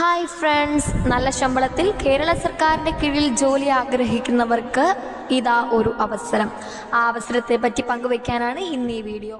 Hi friends. നല്ല ശമ്പളത്തിൽ കേരള സർക്കാരിന്റെ കീഴിൽ ജോലി ആഗ്രഹിക്കുന്നവർക്ക് ഇതാ ഒരു അവസരം. ആ അവസരത്തെ പറ്റി പങ്കുവയ്ക്കാനാണ് ഇന്ന് ഈ വീഡിയോ.